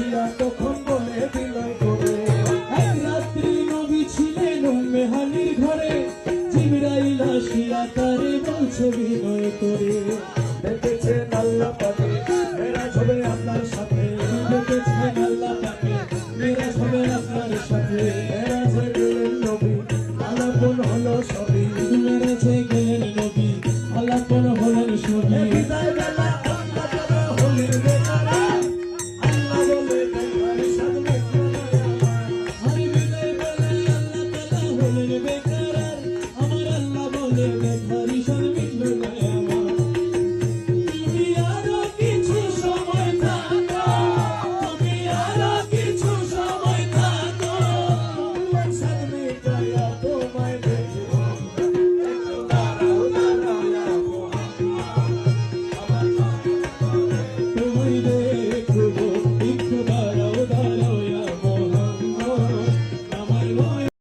দিয়া তখন বলে বিনয় করে। এক রাত্রি নবী ছিলেন মেহালির ঘরে। জিবরাইল আসিয়া তারে বলছে বিনয় করে। দেখেছেন আল্লাহ পাকে মেরাজ হবে আপনার সাথে। দেখেছেন আল্লাহ পাকে মেরাজ হবে আপনার সাথে। মেরাজ হয়ে গেলেন নবী আলাপন হলো সবই। মেরাজ হয়ে গেলেন নবী আলাপন হলেন সবই। বিদায় বেলা অন্ধকার হলেন বলেন বেকার আমার আল্লাহ বলেন হরিশন